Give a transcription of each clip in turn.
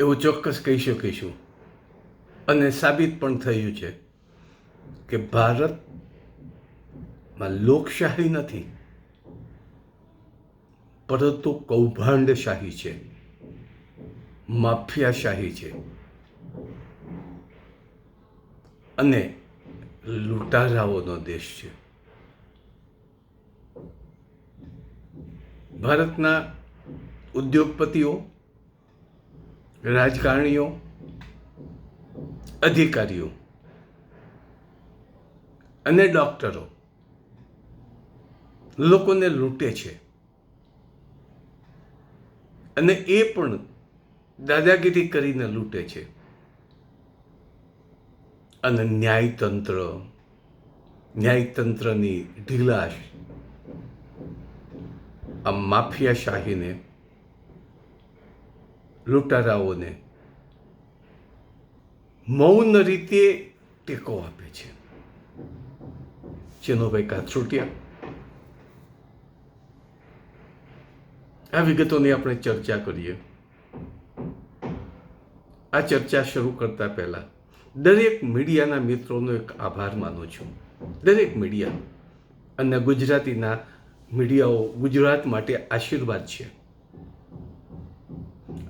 એવું ચોક્કસ કહી શકીશું. અને સાબિત પણ થયું છે કે ભારતમાં લોકશાહી નથી, પરંતુ કૌભાંડશાહી છે, માફિયાશાહી છે. અને લૂંટારાઓનો દેશ છે. ભારતના ઉદ્યોગપતિઓ રાજકારણીઓ, અધિકારીઓ અને ડોક્ટરો લોકોને લૂંટે છે. અને એ પણ દાદાગીરી કરીને લૂંટે છે. અને ન્યાયતંત્ર, ન્યાયતંત્રની ઢીલાશ આ માફિયાશાહીને લૂંટારાઓને મૌન રીતે ટેકો આપે છે. ચેનોભાઈ કાથરોટિયા, આ વિગતોની આપણે ચર્ચા કરીએ. આ ચર્ચા શરૂ કરતા પહેલા દરેક મીડિયાના મિત્રોનો એક આભાર માનું છું. દરેક મીડિયા, અને ગુજરાતીના મીડિયાઓ ગુજરાત માટે આશીર્વાદ છે.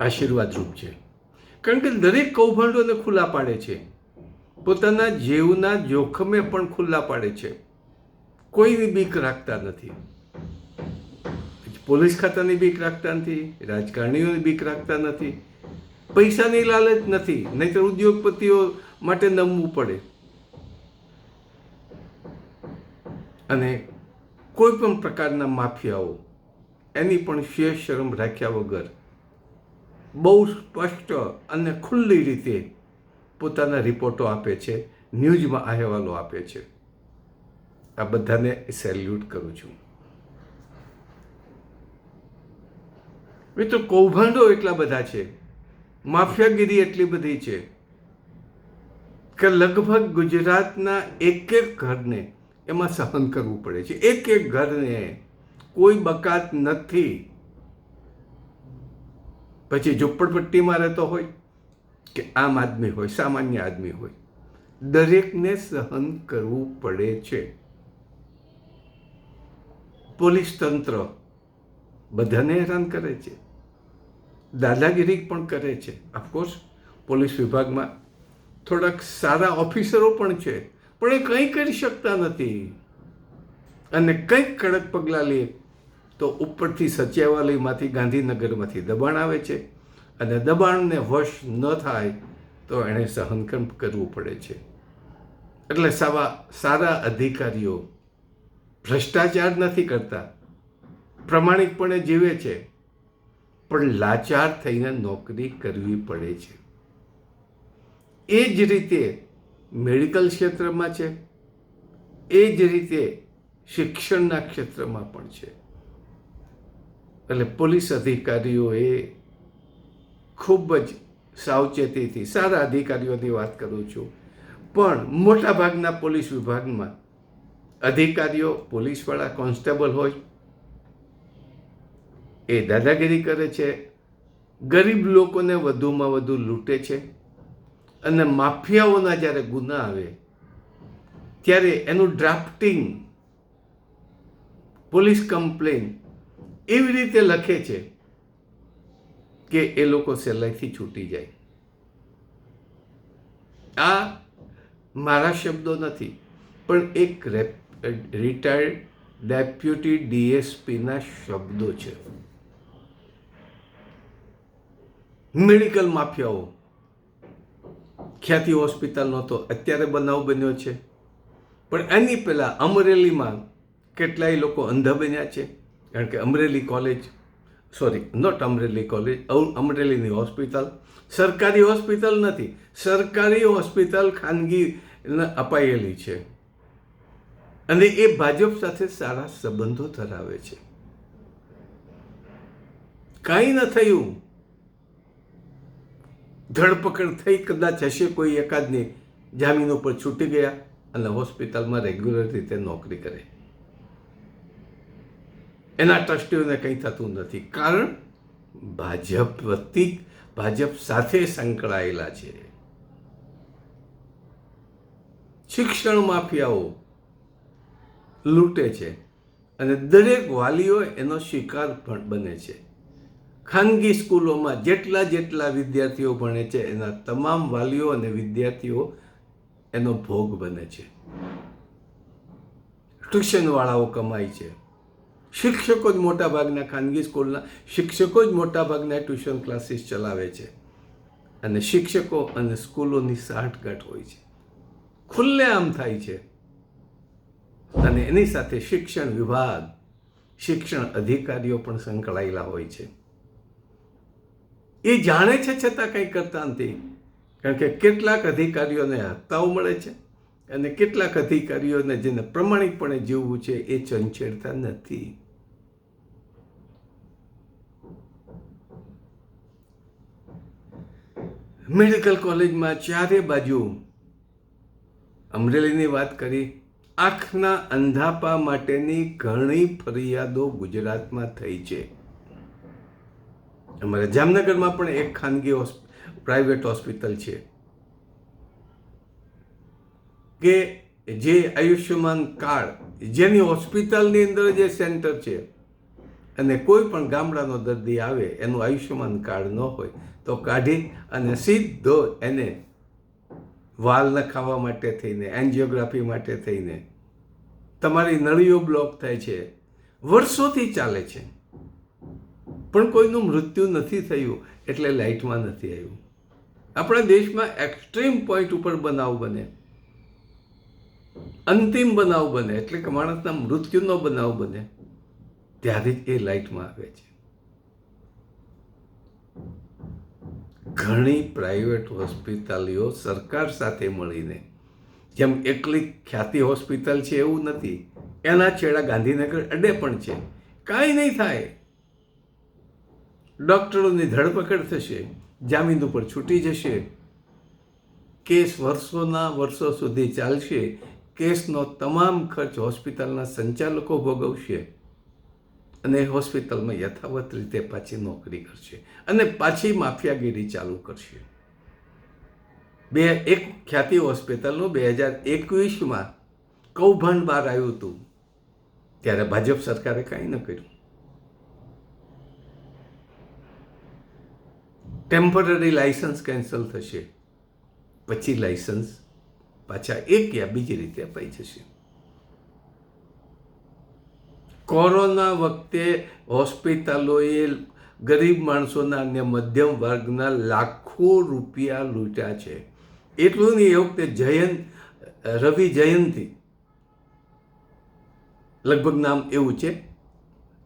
આશીર્વાદરૂપ છે. કારણ કે દરેક કૌભાંડોને ખુલ્લા પાડે છે. પોતાના જીવના જોખમે પણ ખુલ્લા પાડે છે. કોઈની બીક રાખતા નથી. પોલીસ ખાતાની બીક રાખતા નથી, રાજકારણીઓની બીક રાખતા નથી, પૈસાની લાલચ નથી, નહીતર ઉદ્યોગપતિઓ માટે નમવું પડે. અને કોઈ પણ પ્રકારના માફિયાઓ, એની પણ શેષ શરમ રાખ્યા વગર બહુ સ્પષ્ટ અને ખુલ્લી રીતે પોતાના રિપોર્ટો આપે છે, ન્યૂઝમાં અહેવાલો આપે છે. આ બધાને સેલ્યુટ કરું છું. મિત્રો, કૌભાંડો એટલા બધા છે, માફિયાગીરી એટલી બધી છે, કે લગભગ ગુજરાતના એક એક ઘરને એમાં સહન કરવું પડે છે. એક એક ઘરને કોઈ બકાત નથી. પછી ઝુંપડપટ્ટીમાં રહેતો હોય કે આમ આદમી હોય, સામાન્ય આદમી હોય, દરેકને સહન કરવું પડે છે. પોલીસ તંત્ર બધાને હેરાન કરે છે. દાદાગીરી પણ કરે છે. ઓફકોર્સ પોલીસ વિભાગમાં થોડાક સારા ઓફિસરો પણ છે, પણ એ કંઈ કરી શકતા નથી. અને કંઈક કડક પગલાં લે તો ઉપરથી સચિવાલયમાંથી ગાંધીનગરમાંથી દબાણ આવે છે અને દબાણને વશ ન થાય તો એણે સહનકમ કરવું પડે છે. એટલે સાવા સારા અધિકારીઓ ભ્રષ્ટાચાર નથી કરતા. પ્રમાણિકપણે જીવે છે, પણ લાચાર થઈને નોકરી કરવી પડે છે. એ જ રીતે મેડિકલ ક્ષેત્રમાં છે, એ જ રીતે શિક્ષણના ક્ષેત્રમાં પણ છે. એટલે પોલીસ અધિકારીઓએ ખૂબ જ સાવચેતીથી સારા અધિકારીઓની વાત કરું છું. પણ મોટાભાગના પોલીસ વિભાગમાં અધિકારીઓ પોલીસવાળા કોન્સ્ટેબલ હોય, એ દાદાગીરી કરે છે, ગરીબ લોકોને વધુમાં વધુ લૂંટે છે અને માફિયાઓના જ્યારે ગુના આવે, ત્યારે એનું ડ્રાફ્ટિંગ પોલીસ કમ્પ્લેન એવી રીતે લખે છે કે એ લોકો સહેલાઈથી છૂટી જાય. આ મારા શબ્દો નથી, પણ એક રિટાયર્ડ ડેપ્યુટી ડીએસપીના શબ્દો છે. મેડિકલ માફિયાઓ. ખ્યાતિ હોસ્પિટલનો તો અત્યારે બનાવ બન્યો છે. પણ એની પહેલાં અમરેલીમાં કેટલાય લોકો અંધા બન્યા છે. કારણ કે Amreli college sorry not Amreli college અમરેલીની hospital સરકારી હોસ્પિટલ નથી, સરકારી હોસ્પિટલ ખાનગી અપાયેલી છે. અને એ ભાજપ સાથે સારા સંબંધો ધરાવે છે. કાંઈ ન થયું. ધરપકડ થઈ કદાચ હશે કોઈ એકાદની, જામીન ઉપર છૂટી ગયા અને હોસ્પિટલમાં રેગ્યુલર રીતે નોકરી કરે. એના ટ્રસ્ટીઓને કંઈ થતું નથી. કારણ ભાજપ વતી ભાજપ સાથે સંકળાયેલા છે. શિક્ષણ માફિયાઓ લૂંટે છે અને દરેક વાલીઓ એનો શિકાર પણ બને છે. ખાનગી સ્કૂલોમાં જેટલા જેટલા વિદ્યાર્થીઓ ભણે છે, એના તમામ વાલીઓ અને વિદ્યાર્થીઓ એનો ભોગ બને છે. ટ્યુશનવાળાઓ કમાય છે. શિક્ષકો જ મોટાભાગના ખાનગી સ્કૂલના શિક્ષકો જ મોટાભાગના ટ્યુશન ક્લાસીસ ચલાવે છે. અને શિક્ષકો અને સ્કૂલોની સાંઠગાંઠ હોય છે. ખુલ્લે આમ થાય છે. અને એની સાથે શિક્ષણ વિભાગ, શિક્ષણ અધિકારીઓ પણ સંકળાયેલા હોય છે. એ જાણે છે છતાં કંઈ કરતા નથી. કારણ કે કેટલાક અધિકારીઓને હપ્તાઓ મળે છે અને કેટલાક અધિકારીઓને જેને પ્રમાણિકપણે જીવવું છે એ ચંચેડતા નથી. મેડિકલ કોલેજમાં ચારે બાજુ અમરેલીની વાત કરી, આંખના અંધાપા માટેની ઘણી ફરિયાદો ગુજરાતમાં થઈ છે. અમારા જામનગરમાં પણ એક ખાનગી પ્રાઇવેટ હોસ્પિટલ છે. કે જે આયુષ્યમાન કાર્ડ, જેની હોસ્પિટલની અંદર જે સેન્ટર છે, અને કોઈ પણ ગામડાનો દર્દી આવે, એનું આયુષ્યમાન કાર્ડ ન હોય તો કાઢી અને સીધો એને વાલ નખાવા માટે થઈને, એન્જિયોગ્રાફી માટે થઈને, તમારી નળીઓ બ્લોક થાય છે. વર્ષોથી ચાલે છે. પણ કોઈનું મૃત્યુ નથી થયું, એટલે લાઇટમાં નથી આવ્યું. આપણા દેશમાં એક્સ્ટ્રીમ પોઈન્ટ ઉપર બનાવ બને. અંતિમ બનાવ બને, એટલે કે માણસના મૃત્યુનો બનાવ બને. ત્યારે જ એ લાઇટમાં આવે છે. ઘણી પ્રાઇવેટ હોસ્પિટલો સરકાર સાથે મળીને, જેમ એકલી ખ્યાતિ હોસ્પિટલ છે એવું નથી, એના છેડા ગાંધીનગર અડે પણ છે. કાંઈ નહીં થાય. ડૉક્ટરોની ધરપકડ થશે, જામીન ઉપર છૂટી જશે. કેસ વર્ષોના વર્ષો સુધી ચાલશે. કેસનો તમામ ખર્ચ હોસ્પિટલના સંચાલકો ભોગવશે. અને હોસ્પિટલમાં યથાવત રીતે પાછી નોકરી કરશે અને પાછી માફિયાગીરી ચાલુ કરશે. બે એક ખ્યાતિ હોસ્પિટલનું બે હજાર એકવીસમાં કૌભાંડ બહાર આવ્યું હતું. ત્યારે ભાજપ સરકારે કાંઈ ન કર્યું. ટેમ્પરરી લાયસન્સ કેન્સલ થશે. પછી લાયસન્સ પાછા એક યા બીજી રીતે અપાઈ જશે. કોરોના વખતે હોસ્પિટલોએ ગરીબ માણસોના અને મધ્યમ વર્ગના લાખો રૂપિયા લૂંટ્યા છે. એટલું નહીં, એ વખતે જયંત, રવિ જયંતી. લગભગ નામ એવું છે.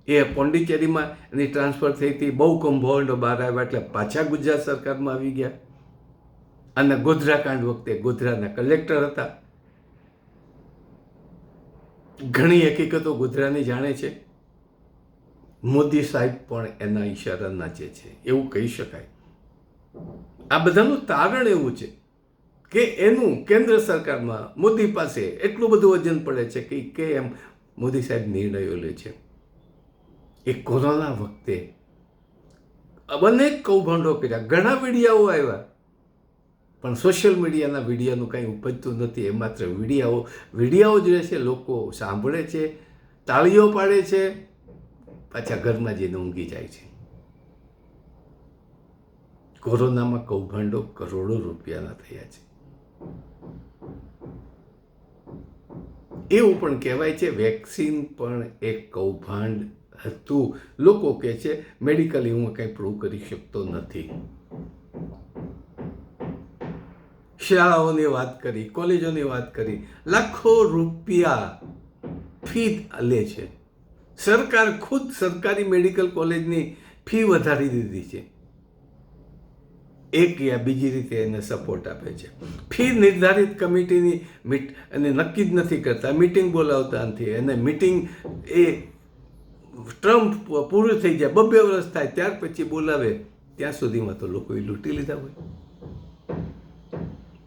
એ પોંડિચેરીમાં એની ટ્રાન્સફર થઈ હતી. બહુ કૌભાંડો બહાર આવ્યા એટલે પાછા ગુજરાત સરકારમાં આવી ગયા. અને ગોધરા કાંડ વખતે ગોધરાના કલેક્ટર હતા. ઘણી હકીકતો ગોધરાની જાણે છે. મોદી સાહેબ પણ એના ઈશારા નાચે છે. એવું કહી શકાય. આ બધાનું તારણ એવું છે કે એનું કેન્દ્ર સરકારમાં મોદી પાસે એટલું બધું વજન પડે છે કે કે એમ મોદી સાહેબ નિર્ણયો લે છે. એ કોરોના વખતે અનેક કૌભાંડો કર્યા. ઘણા મીડિયાઓ આવ્યા. પણ સોશિયલ મીડિયાના વિડીયાનું કાંઈ ઉપજતું નથી, એ માત્ર વિડીયાઓ વિડીયાઓ જ રહેશે, લોકો સાંભળે છે, તાળીઓ પાડે છે, પાછા ઘરમાં જઈને ઊંઘી જાય છે. કોરોનામાં કૌભાંડો કરોડો રૂપિયાના થયા છે. એવું પણ કહેવાય છે, વેક્સિન પણ એક કૌભાંડ હતું. લોકો કહે છે, મેડિકલી હું કંઈ પ્રૂવ કરી શકતો નથી. શાળાઓની વાત કરી, કોલેજોની વાત કરી, લાખો રૂપિયા ફી લે છે. સરકાર ખુદ સરકારી મેડિકલ કોલેજની ફી વધારી દીધી છે. એક યા બીજી રીતે એને સપોર્ટ આપે છે. ફી નિર્ધારિત કમિટીની મીટ અને નક્કી જ નથી કરતા. મિટિંગ બોલાવતા નથી. અને મિટિંગ એ ટ્રમ્પ પૂરું થઈ જાય, બબ્બે વર્ષ થાય, ત્યાર પછી બોલાવે, ત્યાં સુધીમાં તો લોકોએ લૂંટી લીધા હોય.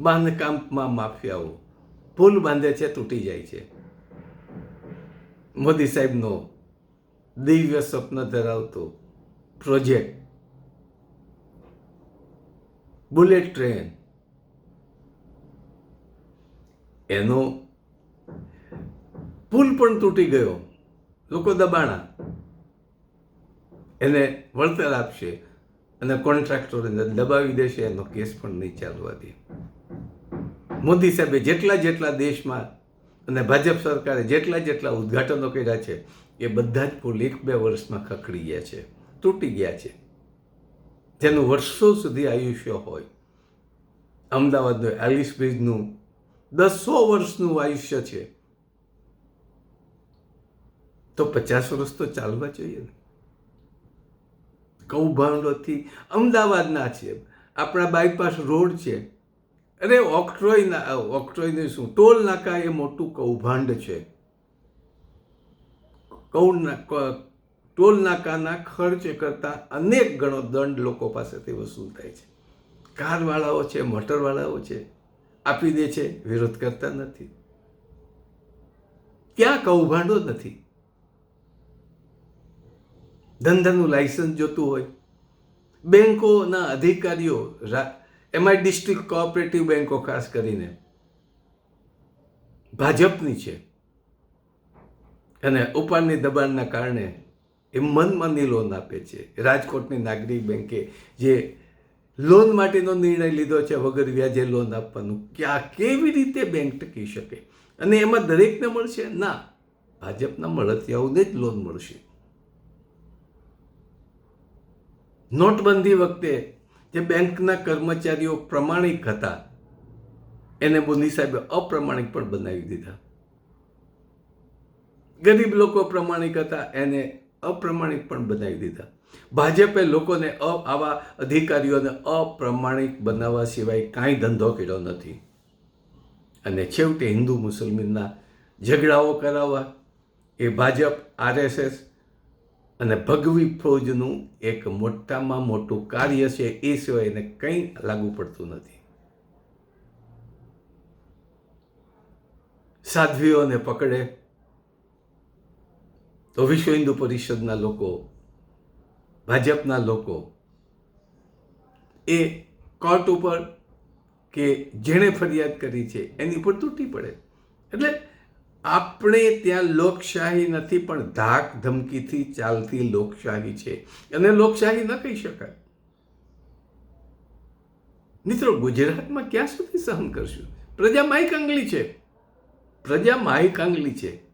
બાંધકામમાં માફિયાઓ. પુલ બાંધે છે, તૂટી જાય છે. મોદી સાહેબનો દિવ્ય સ્વપ્ન ધરાવતો પ્રોજેક્ટ. Bullet train. એનો પુલ પણ તૂટી ગયો. લોકો દબાણા. એને વળતર આપશે અને કોન્ટ્રાક્ટરને દબાવી દેશે, એનો કેસ પણ નહીં ચાલવા દે. મોદી સાહેબે જેટલા જેટલા દેશમાં અને ભાજપ સરકારે જેટલા જેટલા ઉદ્ઘાટનો કર્યા છે, એ બધા જ પુલ એક બે વર્ષમાં ખખડી ગયા છે, તૂટી ગયા છે. જેનું વર્ષો સુધી આયુષ્ય હોય. અમદાવાદનું એલિસ બ્રિજનું દસો વર્ષનું આયુષ્ય છે. તો પચાસ વર્ષ તો ચાલવા જોઈએ ને. કૌભાંડોથી અમદાવાદના છે. આપણા બાયપાસ રોડ છે. અરે ઓક્ટ્રોયના ઓક્ટ્રોયનું શું? ટોલ નાકા એ મોટું કૌભાંડ છે. ટોલ નાકાના ખર્ચ કરતાં અનેક ગણો દંડ લોકો પાસેથી વસૂલ થાય છે. કારવાળાઓ છે, મોટરવાળાઓ છે, આપી દે છે, વિરોધ કરતા નથી. ક્યાં કૌભાંડો નથી. ધંધાનું લાયસન્સ જોતું હોય. બેંકોના અધિકારીઓ એમાં ડિસ્ટ્રિક્ટ કોઓપરેટિવ બેંકો ખાસ કરીને ભાજપની છે. અને ઉપાડની દબાણના કારણે એ મનમાની લોન આપે છે. રાજકોટની નાગરિક બેંકે જે લોન માટેનો નિર્ણય લીધો છે વગર વ્યાજે લોન આપવાનું, ક્યાં કેવી રીતે બેંક ટકી શકે? અને એમાં દરેકને મળશે? ના. ભાજપના મળતિયાઓને જ લોન મળશે. નોટબંધી વખતે જે બેંકના કર્મચારીઓ પ્રમાણિક હતા, એને મોદી સાહેબે અપ્રમાણિક પણ બનાવી દીધા. ગરીબ લોકો પ્રમાણિક હતા, એને અપ્રમાણિક પણ બનાવી દીધા. ભાજપે લોકોને આવા અધિકારીઓને અપ્રમાણિક બનાવવા સિવાય કાંઈ ધંધો કર્યો નથી. અને છેવટે હિન્દુ મુસલમાનના ઝઘડાઓ કરાવવા એ ભાજપ, આરએસએસ અને ભગવી ફૌજનું એક મોટામાં મોટું કાર્ય છે, એ સિવાય એને કંઈ લાગુ પડતું નથી. સાધ્વીઓને પકડે. તો વિશ્વ હિન્દુ પરિષદના લોકો, ભાજપના લોકો, એ કોર્ટ ઉપર કે જેણે ફરિયાદ કરી છે, એની ઉપર તૂટી પડે. એટલે આપણે ત્યાં લોકશાહી નથી, પણ ધાક ધમકીથી ચાલતી લોકશાહી છે. અને લોકશાહી ન કહી શકાય. મિત્રો, ગુજરાતમાં ક્યાં સુધી સહન કરશું? પ્રજા માઇક આંગળી છે. પ્રજા માઇક આંગલી છે.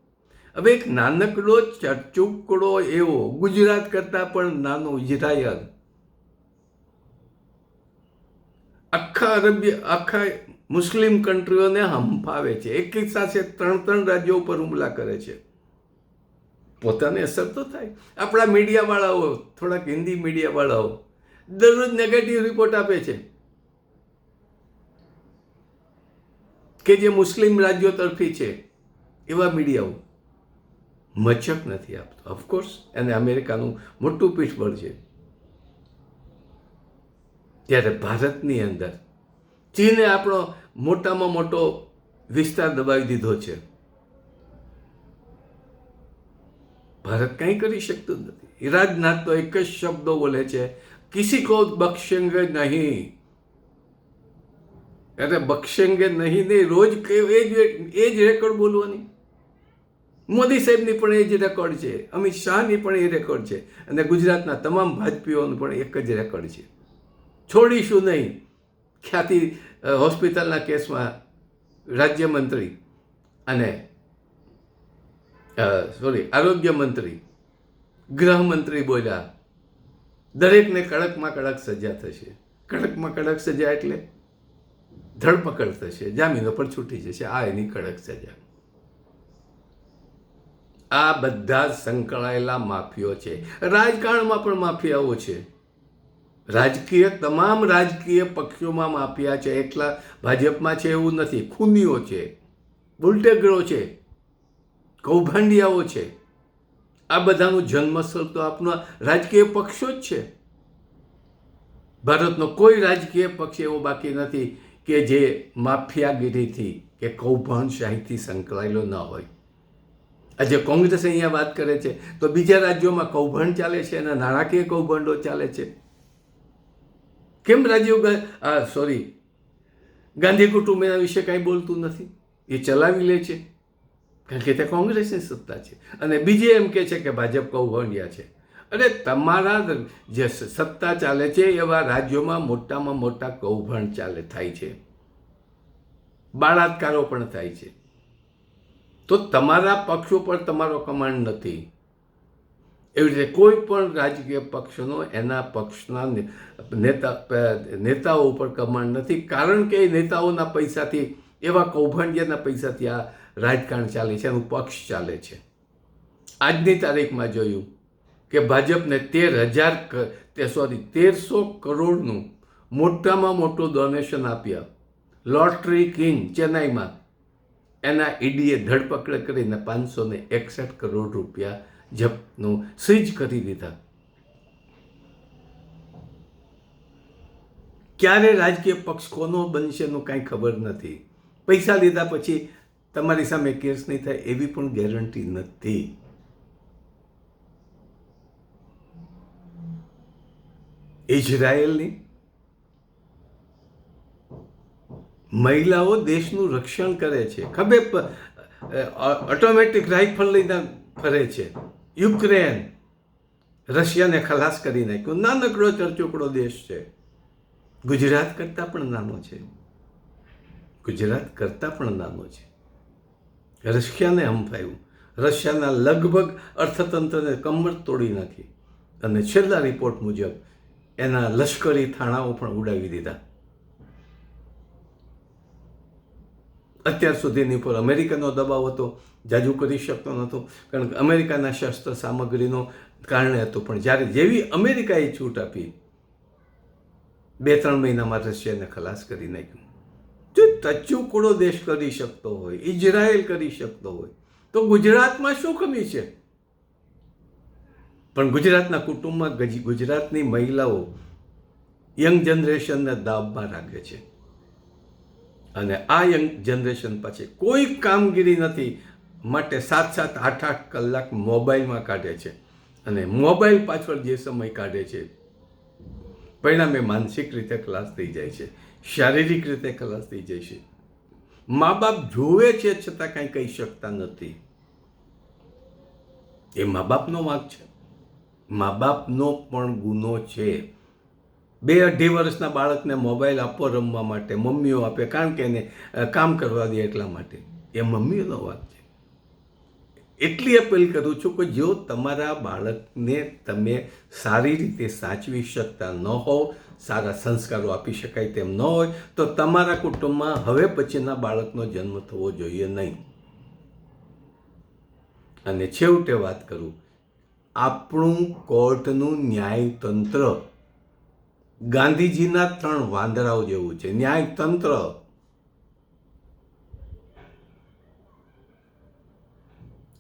હવે એક નાનકડો ચટચુકડો એવો ગુજરાત કરતાં પણ નાનો ઇઝરાયલ. આખા અરબી આખા મુસ્લિમ કન્ટ્રીઓને હંફાવે છે. એક સાથે ત્રણ ત્રણ રાજ્યો ઉપર હુમલા કરે છે. પોતાને અસર તો થાય. આપણા મીડિયાવાળાઓ, થોડાક હિન્દી મીડિયાવાળાઓ દરરોજ નેગેટિવ રિપોર્ટ આપે છે. કે જે મુસ્લિમ રાજ્યો તરફી છે, એવા મીડિયાઓ મચક નથી આપતો. ઓફકોર્સ એને અમેરિકાનું મોટું પીઠબળ છે. ત્યારે ભારતની અંદર ચીને આપણો મોટામાં મોટો વિસ્તાર દબાવી દીધો છે. ભારત કંઈ કરી શકતું નથી. રાજનાથ તો એક જ શબ્દો બોલે છે, કિસી કો બક્ષેંગે નહીં. અરે બક્ષેંગે નહીં નહીં, રોજ એ જ એ જ રેકોર્ડ બોલવાની. મોદી સાહેબની પણ એ જ રેકોર્ડ છે, અમિત શાહની પણ એ રેકોર્ડ છે, અને ગુજરાતના તમામ ભાજપીઓનું પણ એક જ રેકોર્ડ છે. છોડીશું નહીં. ખ્યાતિ હોસ્પિટલના કેસમાં રાજ્યમંત્રી અને સોરી આરોગ્ય મંત્રી ગૃહમંત્રી બોલ્યા, દરેકને કડકમાં કડક સજા થશે. કડકમાં કડક સજા એટલે ધરપકડ થશે, જામીનો પર છૂટી જશે, આ એની કડક સજા. આ બધા સંકળાયેલા માફીઓ છે. રાજકારણમાં પણ માફિયાઓ છે. રાજકીય તમામ રાજકીય પક્ષોમાં માફિયા છે એટલા ભાજપમાં છે એવું નથી. ખૂનીઓ છે, બુલટેગરો છે, કૌભાંડિયાઓ છે. આ બધાનું જન્મસ્થળ તો આપણા રાજકીય પક્ષો જ છે. ભારતનો કોઈ રાજકીય પક્ષ એવો બાકી નથી કે જે માફિયાગીરીથી, કે કૌભાંડશાહીથી સંકળાયેલો ન હોય. આજે કોંગ્રેસ અહીંયા વાત કરે છે, તો બીજા રાજ્યોમાં કૌભાંડ ચાલે છે અને નાણાકીય કૌભાંડો ચાલે છે. કેમ રાજીવ સોરી ગાંધી કુટુંબ એના વિશે કાંઈ બોલતું નથી. એ ચલાવી લે છે. કારણ કે તે કોંગ્રેસની સત્તા છે. અને બીજે એમ કહે છે કે ભાજપ કૌભાંડિયા છે. અરે તમારા જે સત્તા ચાલે છે, એવા રાજ્યોમાં મોટામાં મોટા કૌભાંડ ચાલે, થાય છે. બાળાત્કારો પણ થાય છે. તો તમારા પક્ષો પર તમારો કમાન્ડ નથી. એવી રીતે કોઈ પણ રાજકીય પક્ષનો એના પક્ષના નેતા નેતાઓ ઉપર કમાન્ડ નથી. કારણ કે એ નેતાઓના પૈસાથી, એવા કૌભાંડિયાના પૈસાથી આ રાજકારણ ચાલે છે, એનું પક્ષ ચાલે છે. આજની તારીખમાં જોયું કે ભાજપને તેર હજાર તે સોરી તેરસો કરોડનું મોટામાં મોટું ડોનેશન આપ્યા. લોટરી કિંગ ચેન્નાઈમાં. એના ઈડીએ ધરપકડ કરીને પાંચસો એકસઠ કરોડ રૂપિયા જપ્તનું સ્વિચ કરી દીધા. ક્યારે રાજકીય પક્ષ કોનો બનશે એનું કાંઈ ખબર નથી. પૈસા લીધા પછી તમારી સામે કેસ નહીં થાય એવી પણ ગેરંટી નથી. ઇઝરાયલની મહિલાઓ દેશનું રક્ષણ કરે છે. ખભે ઓટોમેટિક રાઇફલ લઈને ફરે છે. યુક્રેન, રશિયાને ખલાસ કરી નાખ્યું નાનકડો ચરચોકડો દેશ છે. ગુજરાત કરતાં પણ નાનો છે. ગુજરાત કરતાં પણ નાનો છે. રશિયાને હંફાયું. રશિયાના લગભગ અર્થતંત્રને કમર તોડી નાખી અને છેલ્લા રિપોર્ટ મુજબ એના લશ્કરી થાણાઓ પણ ઉડાવી દીધા. અત્યાર સુધીની પર અમેરિકાનો દબાવ હતો. જાજુ કરી શકતો નહોતો, કારણ કે અમેરિકાના શસ્ત્ર સામગ્રીનો કારણે હતો. પણ જ્યારે જેવી અમેરિકાએ છૂટ આપી બે ત્રણ મહિનામાં રશિયાને ખલાસ કરી નાખ્યું. જો ટચુકડો દેશ કરી શકતો હોય ઇઝરાયલ કરી શકતો હોય, તો ગુજરાતમાં શું કમી છે? પણ ગુજરાતના કુટુંબમાં ગુજરાતની મહિલાઓ યંગ જનરેશનને દાબમાં રાખે છે. અને આ યંગ જનરેશન પાસે કોઈ કામગીરી નથી. માટે સાત સાત આઠ આઠ કલાક મોબાઈલમાં કાઢે છે. અને મોબાઈલ પાછળ જે સમય કાઢે છે, પરિણામે માનસિક રીતે ખલાસ થઈ જાય છે, શારીરિક રીતે ખલાસ થઈ જાય છે. મા બાપ જોવે છે છતાં કાંઈ કહી શકતા નથી. એ મા બાપનો વાંક છે. મા બાપનો પણ ગુનો છે. બે અઢી વર્ષના બાળકને મોબાઈલ આપવો રમવા માટે, મમ્મીઓ આપે, કારણ કે એને કામ કરવા દે એટલા માટે. એ મમ્મીઓનો વાંક છે. એટલી અપીલ કરું છું કે જો તમારા બાળકને તમે સારી રીતે સાચવી શકતા ન હોવ, સારા સંસ્કારો આપી શકાય તેમ ન હોય, તો તમારા કુટુંબમાં હવે પછીના બાળકનો જન્મ થવો જોઈએ નહીં. અને છેવટે વાત કરું, આપણું કોર્ટનું ન્યાયતંત્ર ગાંધીજીના ત્રણ વાંદરાઓ જેવું છે. ન્યાયતંત્ર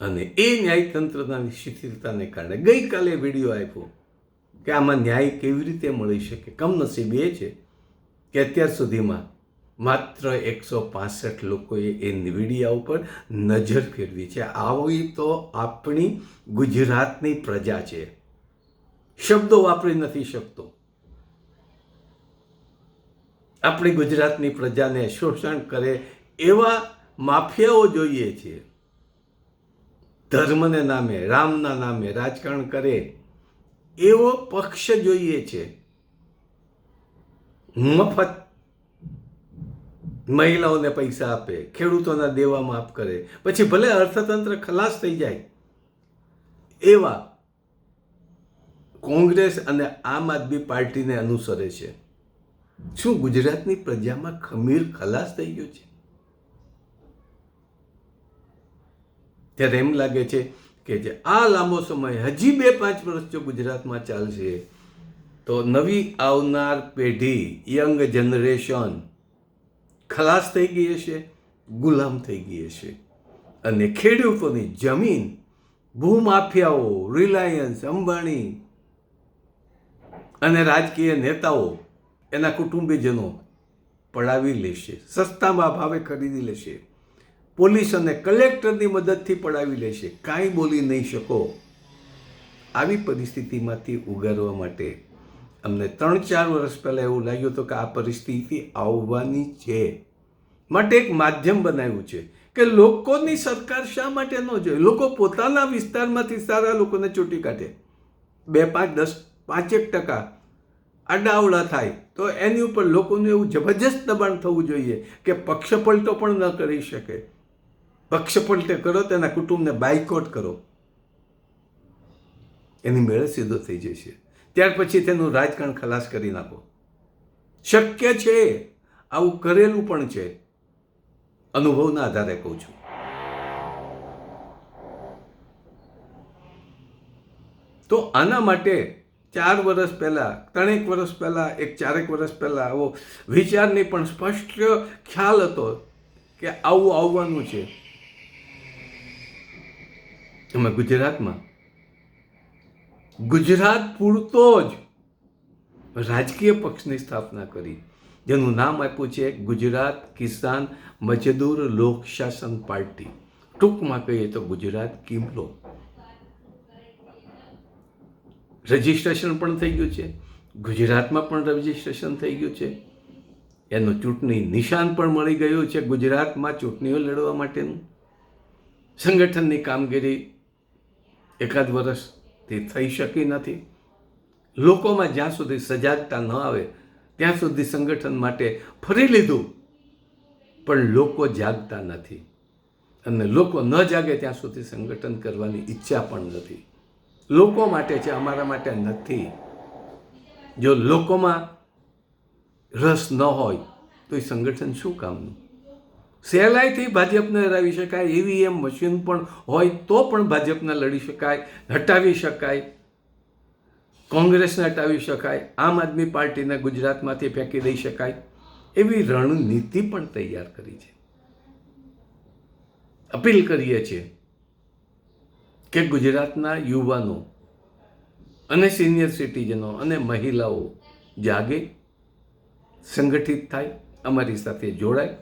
અને એ ન્યાયતંત્રના શિથિલતાને કારણે ગઈકાલે વીડિયો આપ્યો કે આમાં ન્યાય કેવી રીતે મળી શકે. કમનસીબ એ છે કે અત્યાર સુધીમાં માત્ર એકસો પાસઠ લોકોએ એ વિડીયા ઉપર નજર ફેરવી છે. આવી તો આપણી ગુજરાતની પ્રજા છે. શબ્દો વાપરી નથી શકતો. આપણી ગુજરાતની પ્રજાને શોષણ કરે એવા માફિયાઓ જોઈએ છે ધર્મને નામે, રામના નામે રાજકારણ કરે, એવો પક્ષ જોઈએ છે. મફત મહિલાઓને પૈસા આપે, ખેડૂતોના દેવા માફ કરે, પછી ભલે અર્થતંત્ર ખલાસ થઈ જાય, એવા કોંગ્રેસ અને આમ આદમી પાર્ટીને અનુસરે છે. શું ગુજરાતની પ્રજામાં ખમીર ખલાસ થઈ ગયો છે? ત્યારે એમ લાગે છે કે જે આ લાંબો સમય હજી બે પાંચ વર્ષ જો ગુજરાતમાં ચાલશે, તો નવી આવનાર પેઢી, યંગ જનરેશન ખલાસ થઈ ગઈ હશે, ગુલામ થઈ ગઈ હશે. અને ખેડૂતોની જમીન, ભૂમાફિયાઓ, રિલાયન્સ, અંબાણી અને રાજકીય નેતાઓ એના કુટુંબીજનો પડાવી લેશે, સસ્તામાં ભાવે ખરીદી લેશે. પોલીસ અને કલેક્ટરની મદદથી પડાવી લેશે કાંઈ બોલી નહીં શકો. આવી પરિસ્થિતિમાંથી ઉગારવા માટે અમને ત્રણ ચાર વર્ષ પહેલાં એવું લાગ્યું હતું કે આ પરિસ્થિતિ આવવાની છે. માટે એક માધ્યમ બનાવ્યું છે કે લોકોની સરકાર શા માટે ન જોઈએ લોકો પોતાના વિસ્તારમાંથી સારા લોકોને ચૂંટી કાઢે. બે, પાંચ, દસ, પાંચેક ટકા આડાવડા થાય. તો એની ઉપર લોકોનું એવું જબરજસ્ત દબાણ થવું જોઈએ કે પક્ષપલટો પણ ન કરી શકે. પક્ષપલટે કરો, તેના કુટુંબને બાયકોટ કરો. એની મેળે સીધો થઈ જશે ત્યાર પછી તેનું રાજકારણ ખલાસ કરી નાખો. શક્ય છે, આવું કરેલું પણ છે. અનુભવના આધારે કહું છું. તો આના માટે ચાર વર્ષ પહેલાં, ત્રણેક વર્ષ પહેલાં, એક ચારેક વર્ષ પહેલાં આવો વિચારની પણ સ્પષ્ટ ખ્યાલ હતો કે આવું આવવાનું છે. અમે ગુજરાતમાં. ગુજરાત પૂરતો જ રાજકીય પક્ષની સ્થાપના કરી. જેનું નામ આપ્યું છે ગુજરાત કિસાન મજદૂર લોક શાસન પાર્ટી. ટૂંકમાં કહીએ તો ગુજરાત કિમલો. રજિસ્ટ્રેશન પણ થઈ ગયું છે. ગુજરાતમાં પણ રજિસ્ટ્રેશન થઈ ગયું છે. એનું ચૂંટણી નિશાન પણ મળી ગયું છે ગુજરાતમાં ચૂંટણીઓ લડવા માટેનું. સંગઠનની કામગીરી એકાદ વર્ષથી થઈ શકી નથી. લોકોમાં જ્યાં સુધી સજાગતા ન આવે, ત્યાં સુધી સંગઠન માટે ફરી લીધું. પણ લોકો જાગતા નથી. અને લોકો ન જાગે ત્યાં સુધી સંગઠન કરવાની ઈચ્છા પણ નથી. લોકો માટે છે, અમારા માટે નથી. જો લોકોમાં રસ ન હોય, તો એ સંગઠન શું કામનું? સહેલાઈથી ભાજપને હરાવી શકાય ઈવીએમ મશીન પણ હોય તો પણ ભાજપને લડી શકાય, હટાવી શકાય, કોંગ્રેસને હટાવી શકાય, આમ આદમી પાર્ટીને ગુજરાતમાંથી ફેંકી દઈ શકાય, એવી રણનીતિ પણ તૈયાર કરી છે. અપીલ કરીએ છીએ કે ગુજરાતના યુવાનો અને સિનિયર સિટીઝનો અને મહિલાઓ જાગે, સંગઠિત થાય, અમારી સાથે જોડાય.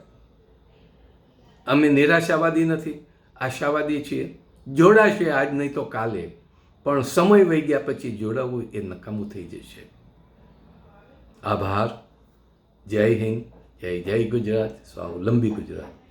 અમે નિરાશાવાદી નથી, આશાવાદી છીએ. જોડાશે આજ નહીં તો કાલે, પણ સમય વહી ગયા પછી જોડાવવું એ નકામું થઈ જશે. આભાર. જય હિન્દ. જય જય ગુજરાત. સ્વાવલંબી ગુજરાત.